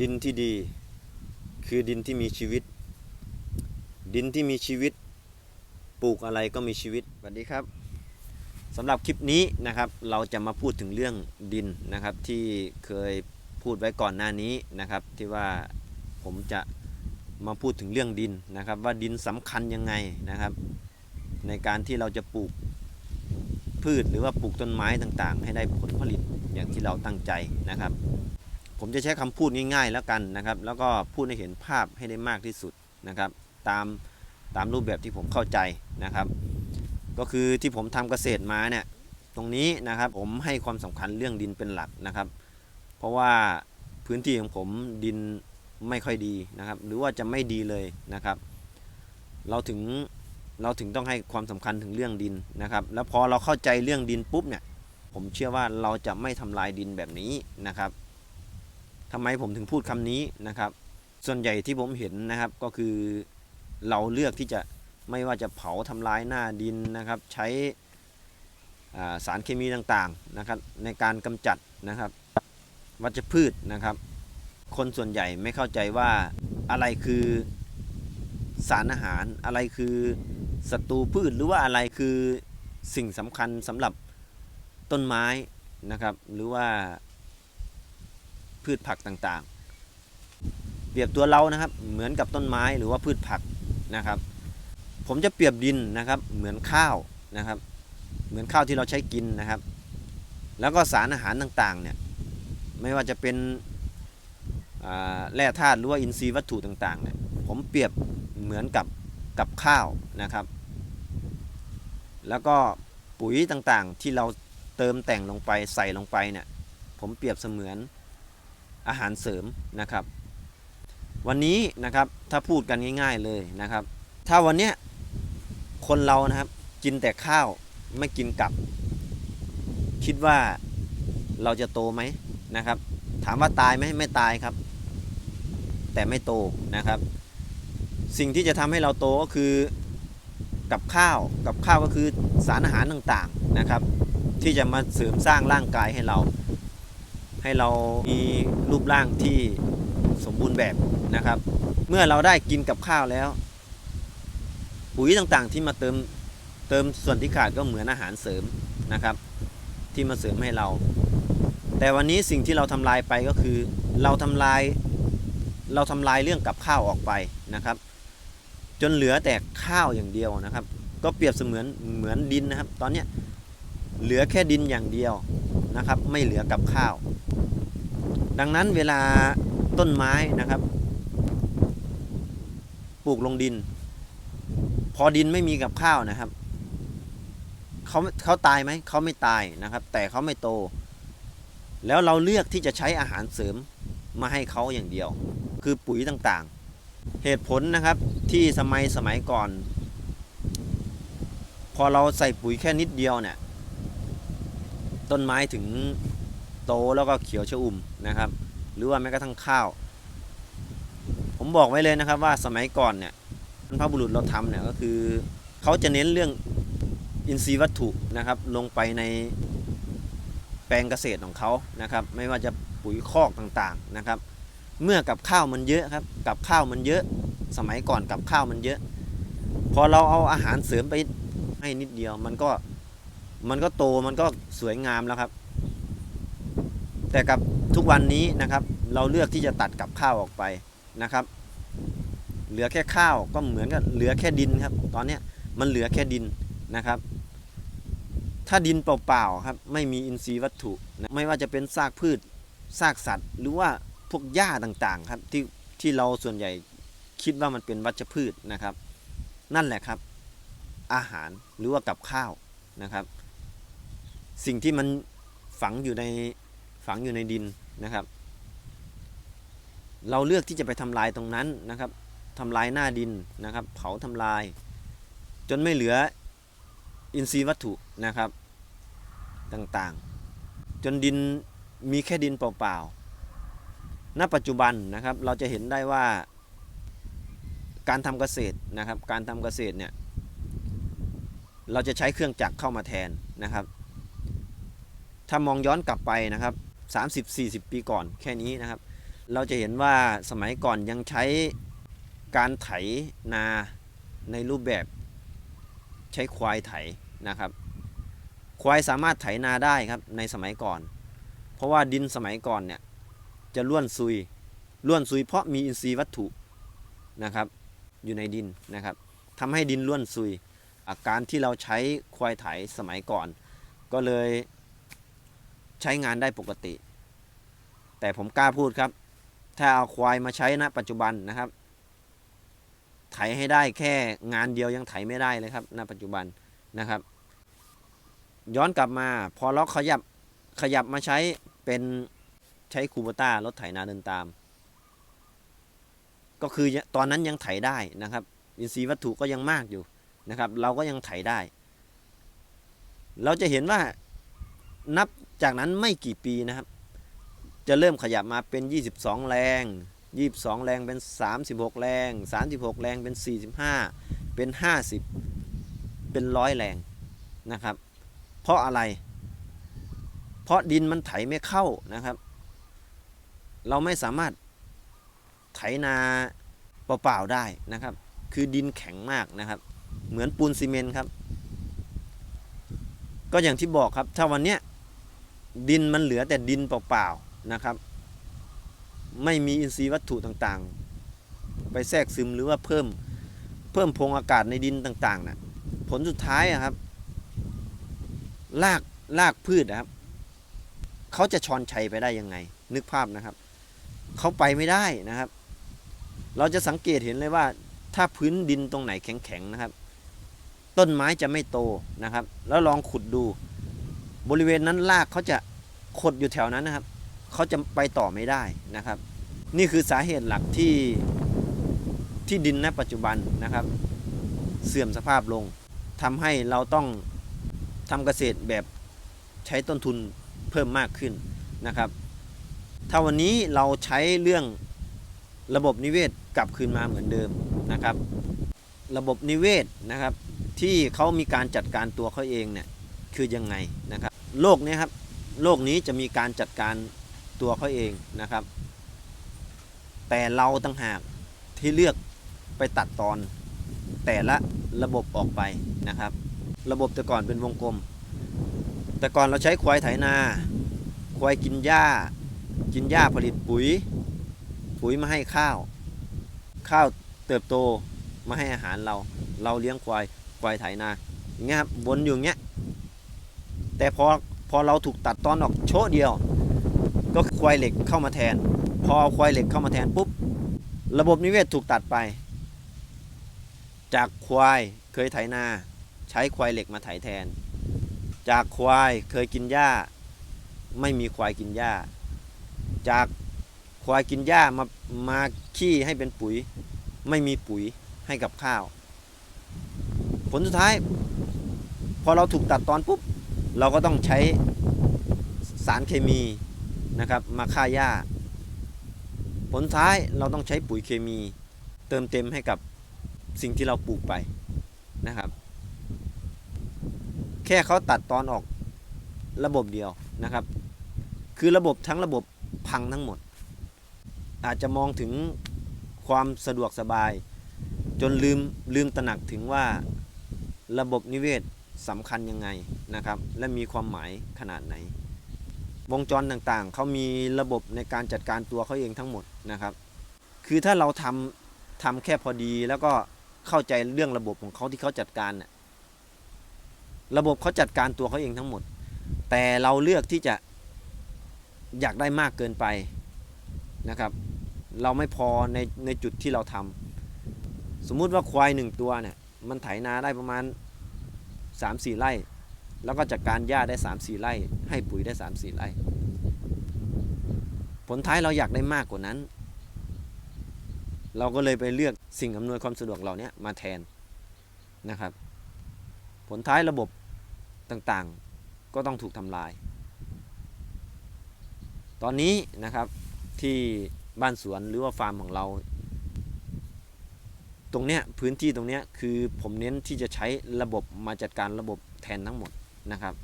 ดินที่ดีคือดินที่มีชีวิต ดินที่มีชีวิต ปลูกอะไรก็มีชีวิตสวัสดีครับสำหรับคลิปนี้นะครับเราจะมาพูดถึงเรื่องดินนะครับที่เคยพูดไว้ก่อนหน้านี้นะครับที่ว่าผมจะมาพูดถึงเรื่องดินนะครับ ว่าดินสำคัญยังไงนะครับ ในการที่เราจะปลูกพืชหรือว่าปลูกต้นไม้ต่างๆ ให้ได้ผลผลิตอย่างที่เราตั้งใจนะครับ ผมจะใช้คำพูดง่ายๆแล้วกันนะครับ แล้วก็พูดให้เห็นภาพให้ได้มากที่สุดนะครับ ตามตามรูปแบบที่ผมเข้าใจนะครับ ก็คือที่ผมทำเกษตรมาเนี่ยตรงนี้นะครับผมให้ความสำคัญเรื่องดินเป็นหลักนะครับ เพราะว่าพื้นที่ของผมดินไม่ค่อยดีนะครับ หรือว่าจะไม่ดีเลยนะครับ เราถึงเราถึงต้องให้ความสำคัญถึงเรื่องดินนะครับ แล้วพอเราเข้าใจเรื่องดินปุ๊บเนี่ย ผมเชื่อว่าเราจะไม่ทำลายดินแบบนี้นะครับ ทำไมผมถึงพูดคำนี้นะครับ ส่วนใหญ่ที่ผมเห็นนะครับก็คือเราเลือกที่จะไม่ว่าจะเผาทำลายหน้าดินนะครับ ใช้สารเคมีต่างๆนะครับ ในการกำจัดนะครับ วัชพืชนะครับ คนส่วนใหญ่ไม่เข้าใจว่าอะไรคือสารอาหารอะไรคือศัตรูพืชหรือว่าอะไรคือสิ่งสำคัญสำหรับต้นไม้นะครับ หรือว่า พืชผักต่างๆ เปรียบตัวเรานะครับ เหมือนกับต้นไม้หรือว่าพืชผักนะครับ ผมจะเปรียบดินนะครับ เหมือนข้าวนะครับ เหมือนข้าวที่เราใช้กินนะครับ แล้วก็สารอาหารต่างๆเนี่ยไม่ว่าจะเป็นแร่ธาตุหรือว่าอินทรีย์วัตถุต่างๆเนี่ยผมเปรียบเหมือนกับกับข้าวนะครับ แล้วก็ปุ๋ยต่างๆที่เราเติมแต่งลงไปใส่ลงไปเนี่ยผมเปรียบเสมือน อาหารเสริมนะครับ วันนี้นะครับถ้าพูดกันง่าย ๆเลยนะครับ ถ้าวันเนี้ยคนเรานะครับกินแต่ข้าวไม่กินกับ คิดว่าเราจะโตไหมนะครับ ถามว่าตายไหมไม่ตายครับ แต่ไม่โตนะครับ สิ่งที่จะทำให้เราโตก็คือกับข้าวกับข้าวก็คือสารอาหารต่างๆนะครับ ที่จะมาเสริมสร้างร่างกายให้เรา ให้เรามีรูปร่างที่สมบูรณ์แบบนะครับ เมื่อเราได้กินกับข้าวแล้ว ปุ๋ยต่างๆที่มาเติมเติมส่วนที่ขาดก็เหมือนอาหารเสริมนะครับ ที่มาเสริมให้เรา แต่วันนี้สิ่งที่เราทำลายไปก็คือ เราทำลาย เราทำลายเรื่องกับข้าวออกไปนะครับ จนเหลือแต่ข้าวอย่างเดียวนะครับ ก็เปรียบเสมือนเหมือนดินนะครับ ตอนเนี้ยเหลือแค่ดินอย่างเดียวนะครับ ไม่เหลือกับข้าว ดังนั้นเวลาต้นไม้นะครับ ปลูกลงดิน พอดินไม่มีกับข้าวนะครับเขาเขาตายไหมเขาไม่ตายนะครับ แต่เขาไม่โต แล้วเราเลือกที่จะใช้อาหารเสริมมาให้เขาอย่างเดียว คือปุ๋ยต่างๆ เหตุผลนะครับที่สมัยสมัยก่อน พอเราใส่ปุ๋ยแค่นิดเดียวเนี่ยต้นไม้ถึงโตแล้วก็เขียวชอุ่ม นะครับ หรือว่าแม้กระทั่งข้าว ผมบอกไว้เลยนะครับว่าสมัยก่อนเนี่ยบรรพบุรุษเราทำเนี่ยก็คือเขาจะเน้นเรื่องอินทรีย์วัตถุนะครับ ลงไปในแปลงเกษตรของเขานะครับ ไม่ว่าจะปุ๋ยคอกต่างๆนะครับ เมื่อกับข้าวมันเยอะครับกับข้าวมันเยอะสมัยก่อนกับข้าวมันเยอะ พอเราเอาอาหารเสริมไปให้นิดเดียวมันก็มันก็โตมันก็สวยงามแล้วครับ แต่กับ ทุกวันนี้นะครับเราเลือกที่จะตัดกับข้าวออกไปนะครับ เหลือแค่ข้าวก็เหมือนกับเหลือแค่ดินครับ ตอนนี้มันเหลือแค่ดินนะครับ ถ้าดินเปล่าๆครับไม่มีอินทรีย์วัตถุนะไม่ว่าจะเป็นซากพืชซากสัตว์ หรือว่าพวกหญ้าต่างๆครับที่ที่เราส่วนใหญ่คิดว่ามันเป็นวัชพืชนะครับ นั่นแหละครับ อาหารหรือว่ากับข้าวนะครับ สิ่งที่มันฝังอยู่ใน ฝังอยู่ในดินนะครับ เราเลือกที่จะไปทำลายตรงนั้นนะครับทำลายหน้าดินนะครับ เผาทำลาย จนไม่เหลืออินทรีย์วัตถุนะครับต่างๆ จนดินมีแค่ดินเปล่าๆณปัจจุบันนะครับเราจะเห็นได้ว่าการทำเกษตรนะครับ การทำเกษตรเนี่ยเราจะใช้เครื่องจักรเข้ามาแทนนะครับ ถ้ามองย้อนกลับไปนะครับ 30-40 ปีก่อนแค่นี้นะครับ เราจะเห็นว่าสมัยก่อนยังใช้การไถนาในรูปแบบใช้ควายไถนะครับ ควายสามารถไถนาได้ครับในสมัยก่อน เพราะว่าดินสมัยก่อนเนี่ยจะล้วนซุยล้วนซุยเพราะมีอินทรีย์วัตถุนะครับอยู่ในดินนะครับทำให้ดินล้วนซุยอาการที่เราใช้ควายไถสมัยก่อน ก็เลย ใช้งานได้ปกติ แต่ผมกล้าพูดครับ ถ้าเอาควายมาใช้ณปัจจุบันนะครับ ไถให้ได้แค่งานเดียวยังไถไม่ได้เลยครับณปัจจุบันนะครับ ย้อนกลับมาพอเราขยับขยับมาใช้เป็นใช้คูบต้ารถไถนาเดินตาม ก็คือตอนนั้นยังไถได้นะครับ อินทรีย์วัตถุก็ยังมากอยู่นะครับ เราก็ยังไถได้ เราจะเห็นว่านับ จากนั้นไม่กี่ปีนะครับ จะเริ่มขยับมาเป็น 22 แรง 22 แรงเป็น 36 แรง 36 แรงเป็น 45 เป็น 50 เป็นร้อยแรงนะครับ เพราะอะไร เพราะดินมันไถไม่เข้านะครับ เราไม่สามารถไถนาเปล่าๆได้นะครับ คือดินแข็งมากนะครับ เหมือนปูนซีเมนต์ครับ ก็อย่างที่บอกครับ ถ้าวันเนี้ย ดินมันเหลือแต่ดินเปล่าๆนะครับ ไม่มีอินทรีย์วัตถุต่างๆ ไปแทรกซึมหรือว่าเพิ่มเพิ่มพงอากาศในดินต่างๆนะผลสุดท้ายอะครับรากรากพืชนะครับเขาจะชอนชัยไปได้ยังไง นึกภาพนะครับเขาไปไม่ได้นะครับ เราจะสังเกตเห็นเลยว่า ถ้าพื้นดินตรงไหนแข็งๆนะครับ ต้นไม้จะไม่โตนะครับ แล้วลองขุดดู บริเวณนั้นรากเขาจะขดอยู่แถวนั้นนะครับ เขาจะไปต่อไม่ได้นะครับ นี่คือสาเหตุหลักที่ที่ดินณปัจจุบันนะครับ เสื่อมสภาพลงทำให้เราต้องทำเกษตรแบบใช้ต้นทุนเพิ่มมากขึ้นนะครับ ถ้าวันนี้เราใช้เรื่องระบบนิเวศกลับคืนมาเหมือนเดิมนะครับ ระบบนิเวศนะครับที่เขามีการจัดการตัวเขาเองเนี่ยคือยังไงนะครับ โลกนี้ครับ โลกนี้จะมีการจัดการตัวเขาเองนะครับ แต่เราตั้งหากที่เลือกไปตัดตอนแต่ละระบบออกไปนะครับ ระบบแต่ก่อนเป็นวงกลม แต่ก่อนเราใช้ควายไถนา ควายกินหญ้า กินหญ้าผลิตปุ๋ย ปุ๋ยมาให้ข้าว ข้าวเติบโตมาให้อาหารเรา เราเลี้ยงควาย ควายไถนาอย่างเงี้ยครับวนอยู่อย่างเงี้ย แต่พอพอเราถูกตัดตอนออกโชะเดียว ก็ควายเหล็กเข้ามาแทน พอควายเหล็กเข้ามาแทนปุ๊บ ระบบนิเวศถูกตัดไป จากควายเคยไถนา ใช้ควายเหล็กมาไถแทน จากควายเคยกินหญ้า ไม่มีควายกินหญ้า จากควายกินหญ้ามามาขี้ให้เป็นปุ๋ย ไม่มีปุ๋ยให้กับข้าว ผลสุดท้าย พอเราถูกตัดตอนปุ๊บ เราก็ต้องใช้สารเคมีนะครับมาฆ่าหญ้า ผลท้ายเราต้องใช้ปุ๋ยเคมี เติมเต็มให้กับสิ่งที่เราปลูกไปนะครับ แค่เขาตัดตอนออกระบบเดียวนะครับ คือระบบทั้งระบบพังทั้งหมด อาจจะมองถึงความสะดวกสบาย จนลืมลืมตระหนักถึงว่าระบบนิเวศ สำคัญยังไงนะครับ และมีความหมายขนาดไหน วงจรต่างๆ เขามีระบบในการจัดการตัวเขาเองทั้งหมดนะครับ คือถ้าเราทำทำแค่พอดีแล้วก็เข้าใจเรื่องระบบของเขาที่เขาจัดการน่ะระบบเขาจัดการตัวเขาเองทั้งหมด แต่เราเลือกที่จะอยากได้มากเกินไปนะครับ เราไม่พอในในจุดที่เราทำสมมุติว่าควายหนึ่งตัวเนี่ยมันไถนาได้ประมาณ 3-4ไร่ แล้วก็จัดการหญ้าได้ 3-4ไร่ ให้ปุ๋ยได้ 3-4ไร่ ผลท้ายเราอยากได้มากกว่านั้น เราก็เลยไปเลือกสิ่งอำนวยความสะดวกเหล่านี้มาแทนนะครับ ผลท้ายระบบต่างๆก็ต้องถูกทำลาย ตอนนี้นะครับที่บ้านสวนหรือว่าฟาร์มของเรา ตรงเนี้ยพื้นที่ตรงเนี้ยคือผมเน้นที่จะใช้ระบบมาจัดการระบบแทนทั้งหมดนะครับ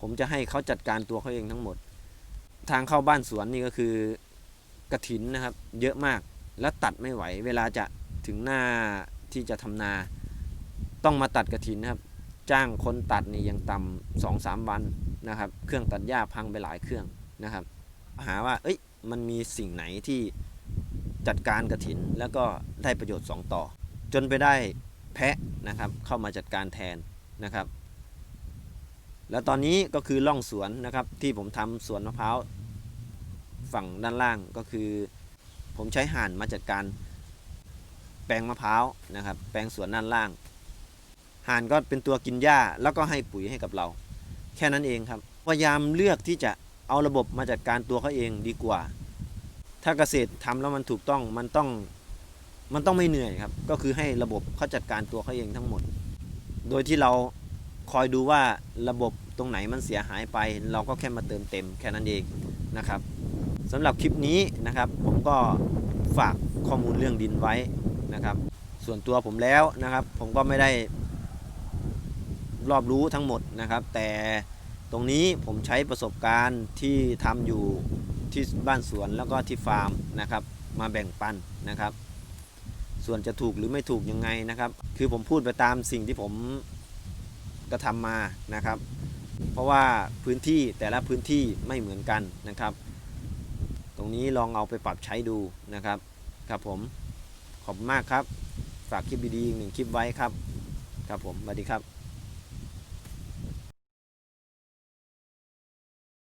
ผมจะให้เขาจัดการตัวเขาเองทั้งหมด ทางเข้าบ้านสวนนี่ก็คือกระถินนะครับ เยอะมากแล้วตัดไม่ไหว เวลาจะถึงหน้าที่จะทำนา ต้องมาตัดกระถินนะครับ จ้างคนตัดนี่ยังต่ำสองสามวันนะครับ เครื่องตัดหญ้าพังไปหลายเครื่องนะครับ หาว่า เอ้ยมันมีสิ่งไหนที่ จัดการกระถินแล้วก็ได้ประโยชน์ 2 ต่อ จนไปได้แพะนะครับเข้ามาจัดการแทนนะครับ แล้วตอนนี้ก็คือล่องสวนนะครับที่ผมทำสวนมะพร้าวฝั่งด้านล่างก็คือ ผมใช้ห่านมาจัดการแปลงมะพร้าวนะครับ แปลงสวนด้านล่างห่านก็เป็นตัวกินหญ้าแล้วก็ให้ปุ๋ยให้กับเรา แค่นั้นเองครับพยายามเลือกที่จะเอาระบบมาจัดการตัวเขาเองดีกว่า ถ้าเกษตรทำแล้วมันถูกต้องมันต้องมันต้องไม่เหนื่อยครับ ก็คือให้ระบบเขาจัดการตัวเขาเองทั้งหมด โดยที่เราคอยดูว่าระบบตรงไหนมันเสียหายไป เราก็แค่มาเติมเต็มแค่นั้นเองนะครับสำหรับคลิปนี้นะครับ ผมก็ฝากข้อมูลเรื่องดินไว้นะครับ ส่วนตัวผมแล้วนะครับ ผมก็ไม่ได้รอบรู้ทั้งหมดนะครับ แต่ตรงนี้ผมใช้ประสบการณ์ที่ทำอยู่ ที่บ้านสวนแล้วก็ที่ฟาร์มนะครับ มาแบ่งปันนะครับ ส่วนจะถูกหรือไม่ถูกยังไงนะครับ คือผมพูดไปตามสิ่งที่ผมกระทำมานะครับ เพราะว่าพื้นที่แต่ละพื้นที่ไม่เหมือนกันนะครับ ตรงนี้ลองเอาไปปรับใช้ดูนะครับครับผมขอบมากครับ ฝากคลิปดีๆหนึ่งคลิปไว้ครับ ครับผมสวัสดีครับ